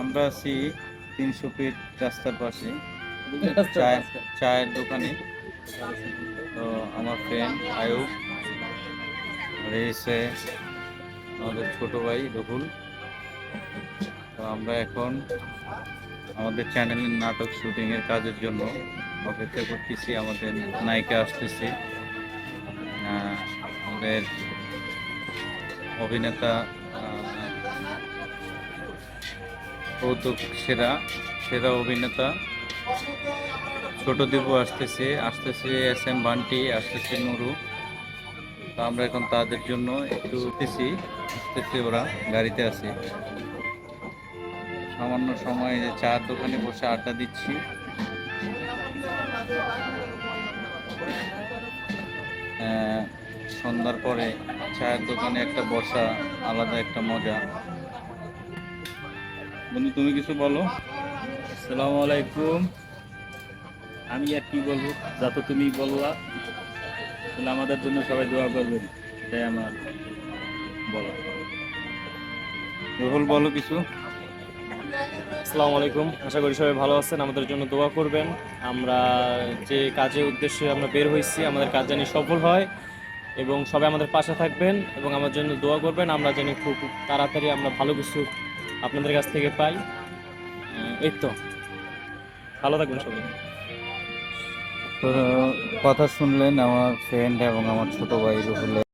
আমরা আছি তিনশো ফিট রাস্তার পাশে চায় চায়ের দোকানে। তো আমার ফ্রেন্ড আয়ুব রয়েছে আমাদের ছোট ভাই রহুল। তো আমরা এখন আমাদের চ্যানেলের নাটক শুটিংয়ের কাজের জন্য অপেক্ষা করতেছি আমাদের নায়িকা আসতেছে। আমাদের অভিনেতা কৌতুক সেরা সেরা অভিনেতা। ছোট দীপু আসতেছে আসতেছে এস এম বান্টি, আসতেছে নুরু। তো আমরা এখন তাদের জন্য একটু উঠতেছি আসতেছে ওরা গাড়িতে আছে। সামান্য সময় যে দোকানে বসে আড্ডা দিচ্ছি। সন্ধ্যার পরে চায়ের দোকানে একটা বসা, আলাদা একটা মজা। বন্ধু, তুমি কিছু বলো? আসসালামু আলাইকুম। আমি আর কি বলব? যা তো তুমি বললা। তাহলে আমাদের জন্য সবাই দোয়া করবেন, এটাই আমার বলো। রুহুল, বলো কিছু। আসসালামু আলাইকুম। আশা করি সবাই ভালো আছেন। আমাদের জন্য দোয়া করবেন। আমরা যে কাজের উদ্দেশ্যে আমরা বের হয়েছি, আমাদের কাজ জানি সফল হয় এবং সবাই আমাদের পাশে থাকবেন এবং আমার জন্য দোয়া করবেন। আমরা যেন খুব তাড়াতাড়ি আমরা ভালো কিছু আপনাদের কাছ থেকে পাই। এই তো। ভালো থাকবেন সবাই। তো কথা শুনলেন আমার ফ্রেন্ড এবং আমার ছোটো ভাই রুহুলের।